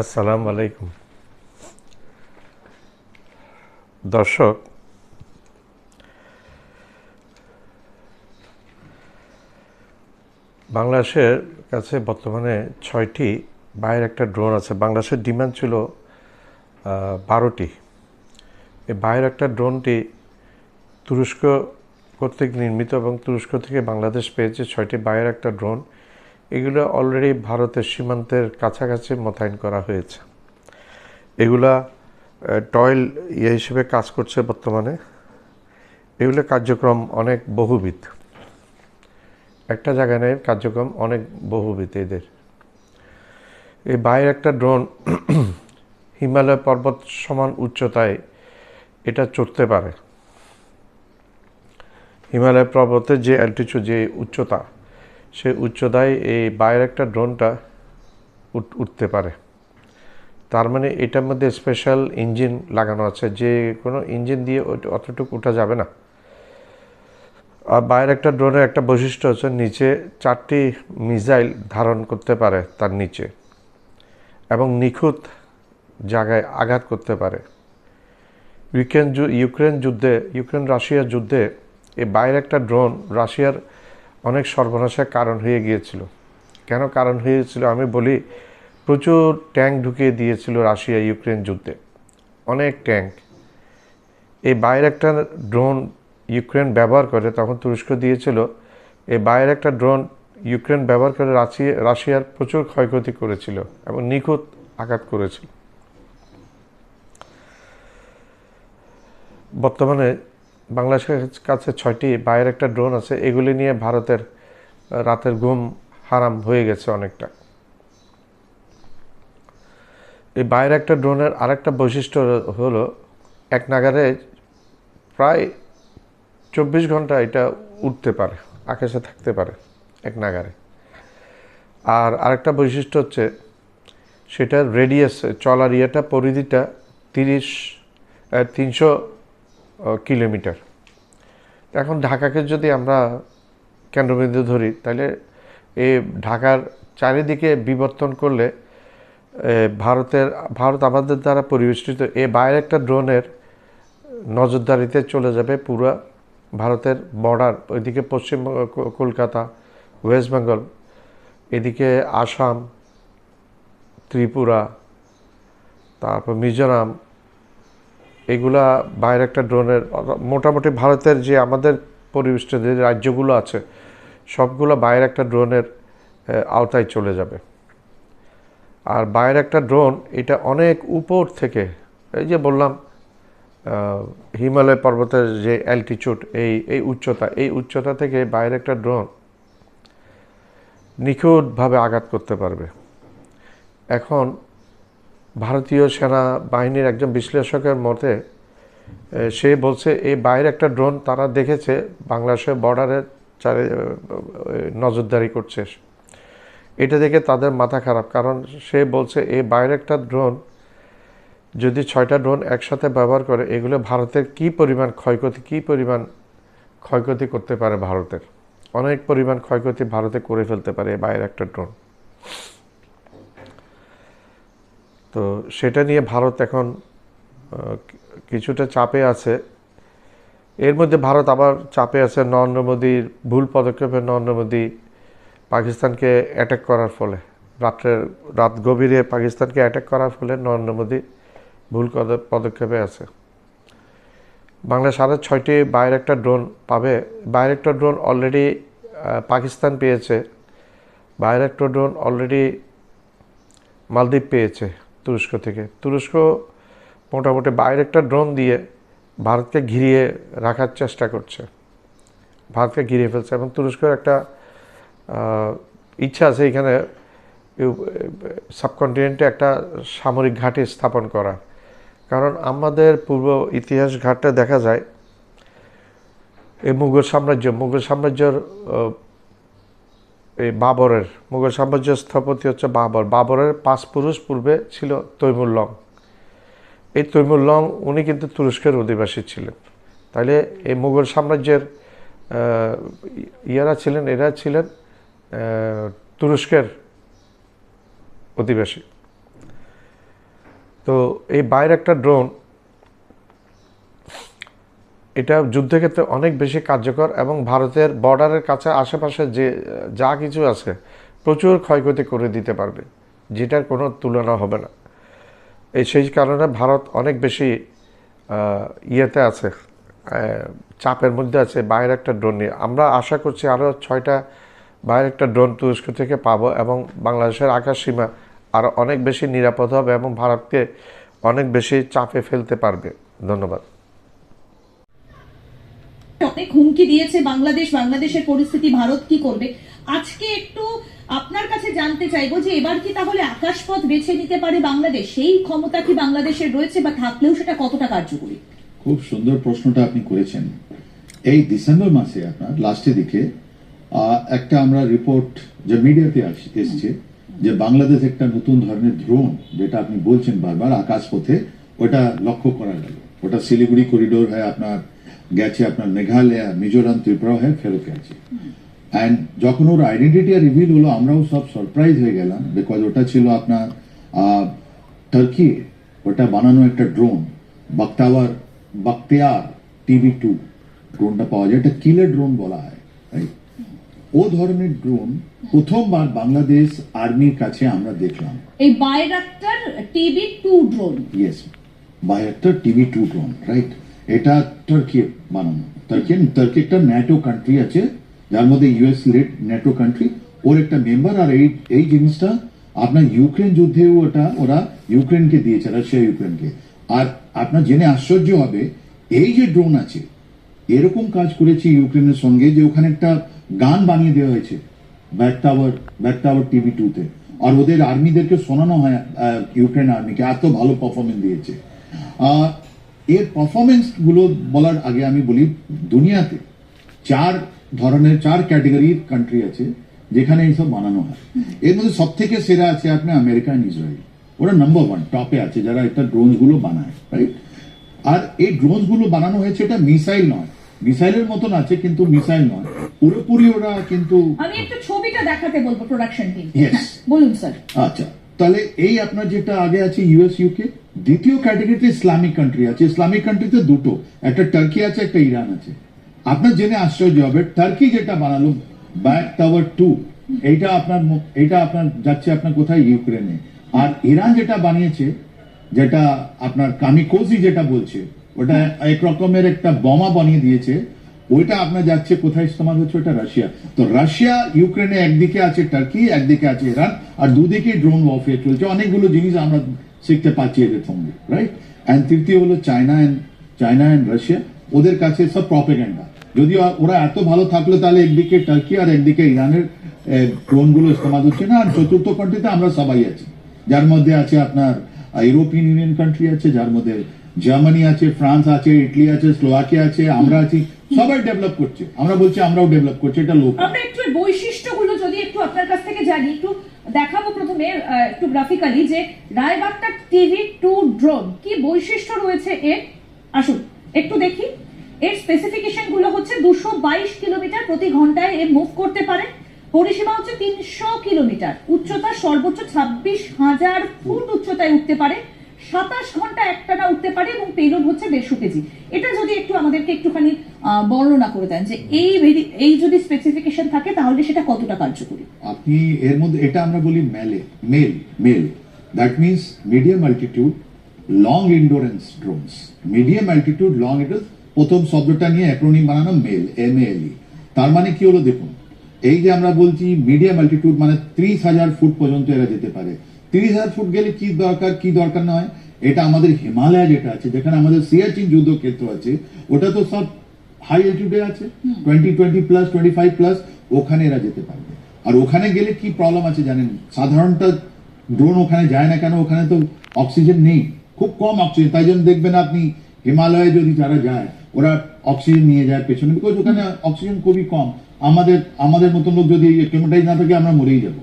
আসসালামু আলাইকুম। দর্শক, বাংলাদেশের কাছে বর্তমানে ছয়টি বাইরের একটা ড্রোন আছে। বাংলাদেশের ডিমান্ড ছিল বারোটি। এই বাইরের একটা ড্রোনটি তুরস্ক কর্তৃক নির্মিত এবং তুরস্ক থেকে বাংলাদেশ পেয়েছে ছয়টি বাইরের একটা ড্রোন। এগুলো অলরেডি ভারতের সীমান্তের কাছাকাছি মোতায়েন করা হয়েছে। এগুলা টয়েল ইয়ে হিসেবে কাজ করছে বর্তমানে। এগুলো কার্যক্রম অনেক বহুবিধ। একটা জায়গায় কার্যক্রম অনেক বহুবিধ এদের। এই বাইরের একটা ড্রোন হিমালয় পর্বত সমান উচ্চতায় এটা চড়তে পারে। হিমালয় পর্বতের যে অ্যালটিচিউড যে উচ্চতা সেই উচ্চতায় এই বাইরের একটা ড্রোনটা উঠ- উঠতে পারে। তার মানে এটার মধ্যে স্পেশাল ইঞ্জিন লাগানো আছে। যে কোনো ইঞ্জিন দিয়ে অতটুকু ওঠা যাবে না। আর বাইরের একটা ড্রোনের একটা বৈশিষ্ট্য হচ্ছে নিচে চারটি মিসাইল ধারণ করতে পারে তার নিচে এবং নিখুঁত জায়গায় আঘাত করতে পারে। ইউক্রেন ইউক্রেন যুদ্ধে, ইউক্রেন রাশিয়ার যুদ্ধে এই বাইরের একটা ড্রোন রাশিয়ার অনেক সর্বনাশের কারণ হয়ে গিয়েছিল। কেন কারণ হয়েছিল আমি বলি, প্রচুর ট্যাঙ্ক ঢুকিয়ে দিয়েছিল রাশিয়া ইউক্রেন যুদ্ধে। অনেক ট্যাঙ্ক। এই বাইরে একটা ড্রোন ইউক্রেন ব্যবহার করে, তখন তুরস্ক দিয়েছিল, এই বাইরে একটা ড্রোন ইউক্রেন ব্যবহার করে রাশিয়া, রাশিয়ার প্রচুর ক্ষয়ক্ষতি করেছিল এবং নিখুঁত আঘাত করেছিল। বর্তমানে বাংলাদেশের কাছে ছয়টি বাইরের একটা ড্রোন আছে, এগুলি নিয়ে ভারতের রাতের ঘুম হারাম হয়ে গেছে অনেকটা। এই বাইরের একটা ড্রোনের আরেকটা বৈশিষ্ট্য হলো, এক নাগারে প্রায় চব্বিশ ঘণ্টা এটা উঠতে পারে, আকাশে থাকতে পারে, এক নাগারে। আর আরেকটা বৈশিষ্ট্য হচ্ছে, সেটার রেডিয়াস চলার ইয়েটা, পরিধিটা তিরিশ তিনশো কিলোমিটার। এখন ঢাকাকে যদি আমরা কেন্দ্রবিন্দু ধরি, তাহলে এ ঢাকার চারিদিকে বিবর্তন করলে ভারতের, ভারত আমাদের দ্বারা পরিবেষ্টিত এ বাইরে একটা ড্রোনের নজরদারিতে চলে যাবে পুরো ভারতের বর্ডার, ওইদিকে পশ্চিমবঙ্গ কলকাতা, ওয়েস্ট বেঙ্গল, এদিকে আসাম, ত্রিপুরা, তারপর মিজোরাম এগুলা বাইরে একটা ড্রোনের, মোটামুটি ভারতের যে আমাদের পরিবেষ্টিত যে রাজ্যগুলো আছে, সবগুলো বাইরে একটা ড্রোনের আওতায় চলে যাবে। আর বাইরে একটা ড্রোন, এটা অনেক উপর থেকে, এই যে বললাম হিমালয় পর্বতের যে অ্যালটিচিউড এই এই উচ্চতা এই উচ্চতা থেকে বাইরে একটা ড্রোন নিখুঁতভাবে আঘাত করতে পারবে। এখন ভারতীয় সেনা বাহিনীর একজন বিশ্লেষকের মতে সে বলছে এই বাইরে একটা ড্রোন তারা দেখেছে, বাংলাদেশের বর্ডারের চারি নজরদারি করছে এটা দেখে তাদের মাথা খারাপ, কারণ সে বলছে এই বাইরে একটা ড্রোন, যদি ছয়টা ড্রোন একসাথে ব্যবহার করে, এগুলো ভারতের কি পরিমাণ ক্ষয়ক্ষতি, কি পরিমাণ ক্ষয়ক্ষতি করতে পারে ভারতের? অনেক পরিমাণ ক্ষয়ক্ষতি ভারতে করে ফেলতে পারে এই বাইরে একটা ড্রোন। তো সেটা নিয়ে ভারত এখন কিছুটা চাপে আছে। এর মধ্যে ভারত আবার চাপে আছে নরেন্দ্র মোদীর ভুল পদক্ষেপে নরেন্দ্র মোদী পাকিস্তানকে অ্যাটাক করার ফলে। রাত্রের, রাত গভীরে পাকিস্তানকে অ্যাটাক করার ফলে নরেন্দ্র মোদী ভুল পদ- পদক্ষেপে আছে। বাংলাদেশ আরও ছয়টি বাইরের একটা ড্রোন পাবে। বাইরের একটা ড্রোন অলরেডি পাকিস্তান পেয়েছে। বাইরের একটা ড্রোন অলরেডি মালদ্বীপ পেয়েছে। তুরস্ক থেকে। তুরস্ক মোটামুটি বাইরে একটা ড্রোন দিয়ে ভারতকে ঘিরিয়ে রাখার চেষ্টা করছে। ভারতকে ঘিরিয়ে ফেলছে এবং তুরস্কের একটা ইচ্ছা আছে এখানে সাবকন্টিনেন্টে একটা সামরিক ঘাঁটি স্থাপন করা। কারণ আমাদের পূর্ব ইতিহাস ঘাটটা দেখা যায়, এই মুঘল সাম্রাজ্য। মুঘল সাম্রাজ্যের এই বাবরের মুঘল সাম্রাজ্যের স্থপতি হচ্ছে বাবর। বাবরের পাঁচ পুরুষ পূর্বে ছিল তৈমুর লং এই তৈমুর লং উনি কিন্তু তুরস্কের অধিবাসী ছিলেন। তাহলে এই মুঘল সাম্রাজ্যের ইয়ারা ছিলেন, এরা ছিলেন তুরস্কের অধিবাসী। তো এই বাইরের একটা ড্রোন এটা যুদ্ধক্ষেত্রে অনেক বেশি কার্যকর এবং ভারতের বর্ডারের কাছে আশেপাশে যে, যা কিছু আছে প্রচুর ক্ষয়ক্ষতি করে দিতে পারবে। যেটার কোনো তুলনা হবে না। এই সেই কারণে ভারত অনেক বেশি ইয়েতে আছে চাপের মধ্যে আছে বাইরের একটা ড্রোন নিয়ে। আমরা আশা করছি আরও ছয়টা বাইরের একটা ড্রোন তুরস্ক থেকে পাবো এবং বাংলাদেশের আকাশ সীমা আরও অনেক বেশি নিরাপদ হবে এবং ভারতকে অনেক বেশি চাপে ফেলতে পারবে। ধন্যবাদ। অনেক হুমকি দিয়েছে বাংলাদেশ, বাংলাদেশের পরিস্থিতি, ভারত কি করবে? আজকে একটু আপনার কাছে জানতে চাইব যে এবার কি তাহলে আকাশপথ বেছে নিতে পারে বাংলাদেশ? সেই ক্ষমতা কি বাংলাদেশের রয়েছে বা থাকলেও সেটা কতটা কার্যকরী? খুব সুন্দর প্রশ্নটা আপনি করেছেন। এই ডিসেম্বর মাসে আপনার লাস্টের দিকে একটা আমরা রিপোর্ট যে মিডিয়াতে এসছে যে বাংলাদেশ একটা নতুন ধরনের ড্রোন যেটা আপনি বলছেন বারবার আকাশপথে, ওটা লক্ষ্য করা গেল। ওটা শিলিগুড়ি করিডোর হয় আপনার গেছে আপনার মেঘালয় মিজোরাম ত্রিপুরা হয়ে ফেরত গেছে। অ্যান্ড যখন ওর আইডেন্টিটি রিভিল হলো আমরাও সব সারপ্রাইজ হয়ে গেলাম বিকজ ওটা ছিল আপনার টার্কি ওটা বানানো একটা ড্রোন বাক্তাওয়ার বাক্তিয়ার টিভি টু ড্রোনটা পাওয়া যায়। এটা কিলার ড্রোন বলা হয়? ও ধরনের ড্রোন প্রথমবার বাংলাদেশ আর্মির কাছে আমরা দেখলাম। এই Bayraktar TV two drone yes একটা টিভি টু ড্রোন রাইট এটা টার্কি বানানো টার্কি টার্কি একটা ন্যাটো কান্ট্রি আছে, যার মধ্যে ইউএস লিড ন্যাটো কান্ট্রি ওর একটা মেম্বার আর এই এই জিনিসটা আপনার ইউক্রেন যুদ্ধেও ওটা, ওরা ইউক্রেনকে দিয়েছে রাশিয়া ইউক্রেনকে আর আপনার জেনে আশ্চর্য হবে, এই যে ড্রোন আছে, এরকম কাজ করেছে ইউক্রেনের সঙ্গে যে ওখানে একটা গান বানিয়ে দেওয়া হয়েছে back tower back tower TV টুতে আর ওদের আর্মিদেরকে শোনানো হয় ইউক্রেন আর্মিকে এত ভালো পারফরমেন্স দিয়েছে। এর পারফরমেন্সগুলো বলার আগে আমি বলি দুনিয়াতে চার ধরনের চার ক্যাটাগরির কান্ট্রি আছে যেখানে এইসব বানানো হয়। এর মধ্যে সব থেকে সেরা আছে আপনার আমেরিকা and ইসরায়েল ওরা নাম্বার ওয়ান টপে আছে যারা একটা ড্রোনগুলো বানায় রাইট আর এই ড্রোনগুলো বানানো হয়েছে এটা মিসাইল নয়। মিসাইলের মতন আছে কিন্তু মিসাইল নয়। পুরোপুরি ওরা কিন্তু আমি একটু ছবিটা দেখাতে বলব প্রোডাকশন টিম বলুন স্যার আচ্ছা তাহলে এই আপনার যেটা আগে আছে ইউএস ইউকে দ্বিতীয় ক্যাটাগরিতে ইসলামিক কান্ট্রি আছে। ইসলামিক কান্ট্রিতে দুটো। একটা টার্কি আছে, একটা ইরান আছে। আপনার জেনে আশ্চর্য হবে টার্কি যেটা বানালো ব্যাক টাওয়ার টু এইটা আপনার এইটা আপনার যাচ্ছে আপনার কোথায়? ইউক্রেনে আর ইরান যেটা বানিয়েছে, যেটা আপনার কামিকোজি যেটা বলছে, ওটা এক রকমের একটা বোমা বানিয়ে দিয়েছে, ওইটা আপনার যাচ্ছে কোথায় ইস্তেমাল হচ্ছে? ওটা রাশিয়া। তো রাশিয়া ইউক্রেনে একদিকে আছে টার্কি একদিকে আছে ইরান আর দুদিকে ড্রোন ওয়ারফেয়ার চলছে। অনেকগুলো জিনিস আমরা শিখতে পাচ্ছি এদের সঙ্গে রাইট অ্যান্ড তৃতীয় হলো China and China and Russia ওদের কাছে সব প্রপেগেন্ডা যদি ওরা এত ভালো থাকল, তাহলে একদিকে টার্কি আর একদিকে ইরানের ড্রোনগুলো ইস্তেমাল হচ্ছে না। আর চতুর্থ কান্ট্রিতে আমরা সবাই আছি। যার মধ্যে আছে আপনার ইউরোপিয়ান ইউনিয়ন কান্ট্রি আছে, যার মধ্যে জার্মানি আছে ফ্রান্স আছে ইটালি আছে স্লোভাকিয়া আছে, আমরা আছি। সবাই ডেভেলপ করছে। আমরা বলছি আমরাও ডেভেলপ করছি, এটা লোক। আমরা একটু বৈশিষ্ট্যগুলো যদি একটু আপনার কাছ থেকে জানি, একটু দেখাবো প্রথমে একটু গ্রাফিক্যালি যে রায়বাগটা টিভি টু ড্রোন কি বৈশিষ্ট্য রয়েছে এর? আসুন, একটু দেখি। এর স্পেসিফিকেশনগুলো হচ্ছে দুশো বাইশ কিলোমিটার প্রতি ঘন্টায় এ মুভ করতে পারে। পরিষেবা হচ্ছে তিনশো কিলোমিটার। উচ্চতা সর্বোচ্চ ছাব্বিশ হাজার ফুট উচ্চতায় উঠতে পারে। সাতাশ ঘণ্টা একটানা উঠতে পারে এবং পেলোড হচ্ছে দেড়শো কেজি। এটা যদি একটু আমাদেরকে একটুখানি বর্ণনা করে দেন যে এই এই যদি স্পেসিফিকেশন থাকে তাহলে সেটা কতটা কার্যকরী? আপনি এর মধ্যে, এটা আমরা বলি মেলে, MALE MALE. That means medium altitude long endurance drones medium altitude long endurance প্রথম শব্দটা নিয়ে অ্যাক্রোনিম বানানো মেল এম এল ই তার মানে কি হলো দেখুন, এই যে আমরা বলছি মিডিয়াম অ্যালটিটিউড মানে ত্রিশ হাজার ফুট পর্যন্ত এরা যেতে পারে। ত্রিশ হাজার ফুট গেলে কি দরকার কি দরকার নয়? এটা আমাদের হিমালয় যেটা আছে যেখানে আমাদের সিয়াচিন যুদ্ধক্ষেত্র আছে ওটা তো সব হাই অ্যালটিটিউডে আছে। Twenty twenty plus twenty five plus ওখানে এরা যেতে পারবে। আর ওখানে গেলে কি প্রবলেম আছে জানেন? সাধারণত ড্রোন ওখানে যায় না কেন? ওখানে তো অক্সিজেন নেই। খুব কম অক্সিজেন তাই জন্য দেখবেন আপনি হিমালয়ে যদি যারা যায় ওরা অক্সিজেন নিয়ে যায় পেছনে। বিকজ ওখানে অক্সিজেন খুবই কম। আমাদের আমাদের মতন লোক যদি ক্লিমাটাইজ না থাকে আমরা মরেই যাব।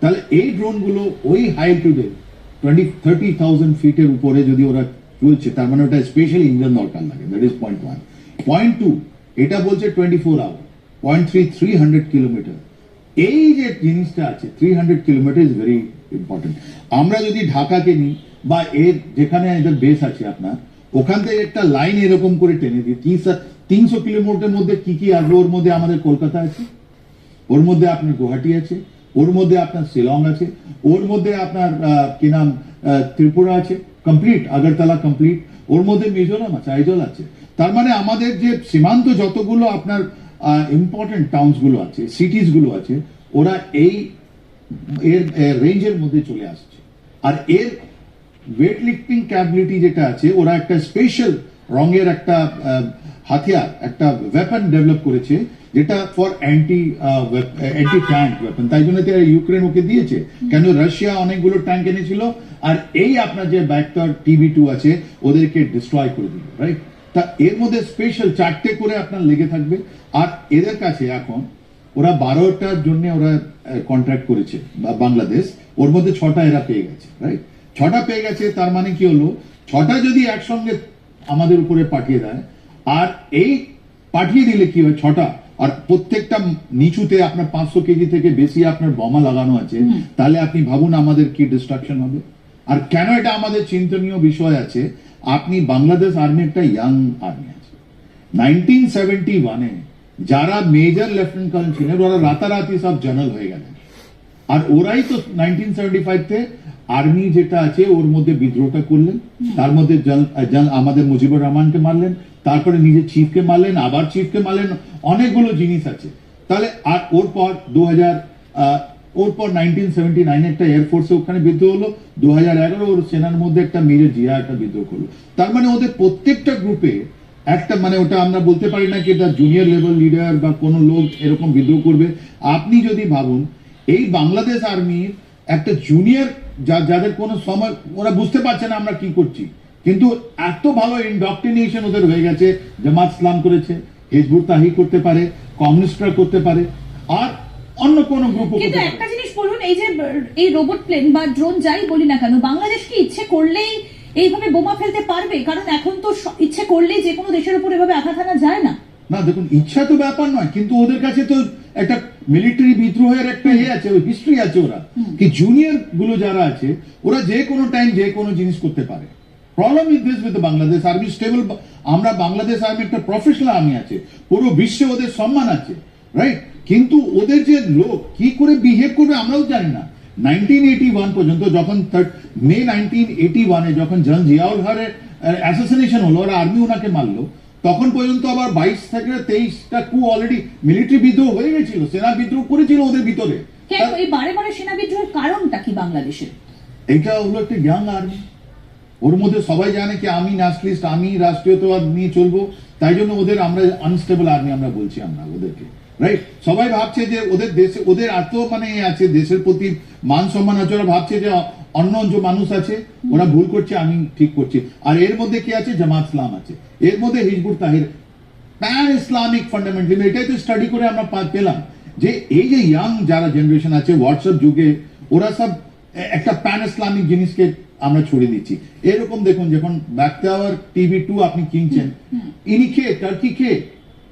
তাহলে এই ড্রোনগুলো ওই হাই অ্যালটিটিউডে টোয়েন্টি থার্টি থাউজেন্ড ফিটের উপরে যদি ওরা চলছে, তার মানে ওটা স্পেশাল ইঞ্জিন দরকার লাগে that is point one point two এটা বলছে twenty four hour point three three hundred kilometre এই যে জিনিসটা আছে three hundred kilometre is very important আমরা যদি ঢাকাকে নিই, বা এর যেখানে এদের বেস আছে আপনার, ওখান থেকে একটা লাইন এরকম করে টেনে দিয়ে স্যার তিনশো কিলোমিটারের মধ্যে কি কি আসবে ওর মধ্যে আমাদের কলকাতা আছে, ওর মধ্যে আপনার গুয়াহাটি আছে ওর মধ্যে আপনার শিলং আছে, ওর মধ্যে আপনার কি নাম ত্রিপুরা আছে কমপ্লিট আগরতলা কমপ্লিট ওর মধ্যে মিজোরাম আছে, আইজল আছে। তার মানে আমাদের যে সীমান্ত যতগুলো আপনার ইম্পর্টেন্ট টাউনসগুলো আছে সিটিসগুলো আছে, ওরা এই, এর রেঞ্জের মধ্যে চলে আসছে। আর এর ওয়েট লিফটিং ক্যাপাবিলিটি যেটা আছে, ওরা একটা স্পেশাল রঙের একটা হাতিয়ার একটা ওয়েপন ডেভেলপ করেছে, যেটা for anti anti tank weapon তাই জন্য তো ইউক্রেন ওকে দিয়েছে। কেন রাশিয়া অনেকগুলো ট্যাঙ্ক এনেছিল, আর এই আপনার যে ব্যাক্টর টিভি টু আছে, ওদেরকে ডিস্ট্রয় করে দিল রাইট তা এর মধ্যে স্পেশাল চারটে করে আপনার লেগে থাকবে। আর এদের কাছে এখন, ওরা বারোটার জন্য ওরা কন্ট্রাক্ট করেছে বাংলাদেশ। ওর মধ্যে ছটা এরা পেয়ে গেছে রাইট ছটা পেয়ে গেছে, তার মানে কি হলো? ছটা যদি একসঙ্গে আমাদের উপরে পাঠিয়ে দেয় আর এই পাঠিয়ে দিলে কি হয় ছটা? আর প্রত্যেকটা নিচুতে আপনার পাঁচশো কেজি থেকে বেশি আপনার বোমা লাগানো আছে তাহলে আপনি ভাবুন আমাদের কি ডিস্ট্রাকশন হবে। আর কেন এটা আমাদের চিন্তনীয় বিষয় আছে? আপনি বাংলাদেশ আর্মি একটা ইয়াং আর্মি আছে। নাইনটিন সেভেন্টি ওয়ানে যারা মেজর লেফটেন্যান্ট কর্নেল ছিলেন ওরা রাতারাতি সব জেনারেল হয়ে গেলেন। আর ওরাই তো নাইনটিন সেভেন্টি ফাইভতে আর্মি যেটা আছে ওর মধ্যে বিদ্রোহটা করলেন। তার মধ্যে আমাদের মুজিবুর রহমানকে মারলেন। তারপরে নিজের চিফকে মারলেন আবার চিফকে মারলেন। অনেকগুলো জিনিস আছে। তাহলে আর ওর পর দু হাজার ওর পর নাইনটিন সেভেন্টি নাইনে একটা এয়ারফোর্সে ওখানে বিদ্রোহ হলো। দু হাজার এগারো ওর সেনার মধ্যে একটা মেজর জিয়া একটা বিদ্রোহ করল। তার মানে ওদের প্রত্যেকটা গ্রুপে একটা মানে ওটা আমরা বলতে পারি না কি এটা জুনিয়র লেভেল লিডার বা কোনো লোক এরকম বিদ্রোহ করবে। আপনি যদি ভাবুন এই বাংলাদেশ আর্মির একটা জুনিয়র যাদের কোনো সময় ওরা বুঝতে পারছে না আমরা কি করছি। কিন্তু এত ভালো ইন্ডক্ট্রিনেশন ওদের হয়ে গেছে জামাত ইসলাম করেছে হিজবুর তাহি করতে পারে কমিউনিস্টরা করতে পারে আর অন্য কোনো গ্রুপও কিন্তু একটা জিনিস বলুন এই যে এই রোবট প্লেন বা ড্রোন যাই বলি না কেন বাংলাদেশ কি ইচ্ছে করলেই এইভাবে বোমা ফেলতে পারবে? কারণ এখন তো ইচ্ছে করলেই যে কোনো দেশের উপর এভাবে আঘাত আনা যায় না। না দেখুন ইচ্ছা তো ব্যাপার নয় কিন্তু ওদের কাছে তো একটা মিলিটারি বিদ্রোহের একটা ইয়ে আছে হিস্ট্রি আছে ওরা। কি জুনিয়রগুলো যারা আছে ওরা যে কোনো টাইম যে কোনো জিনিস করতে পারে। Problem is this with Bangladesh army stable আমরা বাংলাদেশ আর্মি একটা প্রফেশনাল আর্মি আছে পুরো বিশ্বে ওদের সম্মান আছে রাইট কিন্তু ওদের যে লোক কি করে বিহেভ করবে আমরাও জানি না। নাইনটিন এইটি ওয়ান পর্যন্ত যখন মে নাইনটিন এইটি ওয়ানে যখন জন জিয়াউল হরের অ্যাসোসিনেশন হলো ওরা আর্মি ওনাকে মারলো তখন পর্যন্ত আবার বাইশ থেকে তেইশটা কু অলরেডি মিলিটারি বিদ্রোহ হয়ে গেছিল সেনা বিদ্রোহ করেছিল ওদের ভিতরে। এই বারে বারে সেনা বিদ্রোহের কারণটা কি বাংলাদেশের এইটা হলো একটা ইয়াং আর্মি ওর মধ্যে সবাই জানে কি আমি ন্যাশনালিস্ট আমি রাষ্ট্রীয়তাবাদ নিয়ে চলবো তাই জন্য ওদের আমরা আনস্টেবল আর্মি আমরা বলছি আমরা ওদেরকে রাইট সবাই ভাবছে যে ওদের দেশে ওদের এত মানে আছে দেশের প্রতি মান সম্মান আছে ওরা ভাবছে যে অন্য যে মানুষ আছে ওরা ভুল করছে আমি ঠিক করছি। আর এর মধ্যে কি আছে? জামাত ইসলাম আছে। এর মধ্যে হিজবুর তাহির। প্যান ইসলামিক ফান্ডামেন্টাল এটাই তো স্টাডি করে আমরা পেলাম যে এই যে ইয়াং যারা জেনারেশন আছে হোয়াটসঅ্যাপ যুগে ওরা সব একটা প্যান ইসলামিক জিনিসকে আমরা ছড়িয়ে দিচ্ছি। এরকম দেখুন যখন ব্যাকটাওয়ার টিভি টু আপনি কিনছেন ইনি কে? টার্কি কে?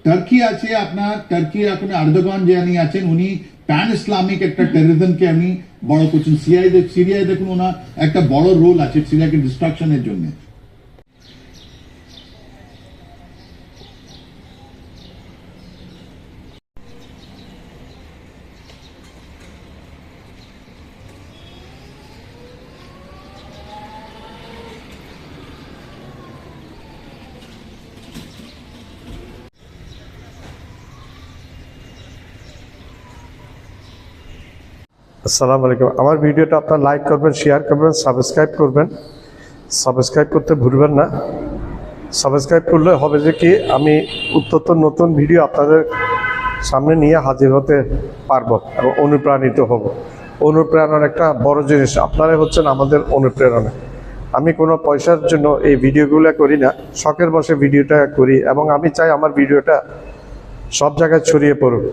টার্কি আছে আপনার টার্কি এখন আর্দোগান যিনি আছেন উনি প্যান ইসলামিক একটা টেররিজমকে আমি বড় করছেন সিরিয়ায় সিরিয়ায় দেখুন ওনার একটা বড় রোল আছে সিরিয়াকে ডিস্ট্রাকশনের জন্য। আসসালামু আলাইকুম। আমার ভিডিওটা আপনার লাইক করবেন শেয়ার করবেন সাবস্ক্রাইব করবেন। সাবস্ক্রাইব করতে ভুলবেন না। সাবস্ক্রাইব করলে হবে যে কি, আমি উত্তর নতুন ভিডিও আপনাদের সামনে নিয়ে হাজির হতে পারব এবং অনুপ্রাণিত হব। অনুপ্রেরণার একটা বড় জিনিস, আপনারাই হচ্ছেন আমাদের অনুপ্রেরণা। আমি কোনো পয়সার জন্য এই ভিডিওগুলো করি না, শখের বসে ভিডিওটা করি এবং আমি চাই আমার ভিডিওটা সব জায়গায় ছড়িয়ে পড়ুক।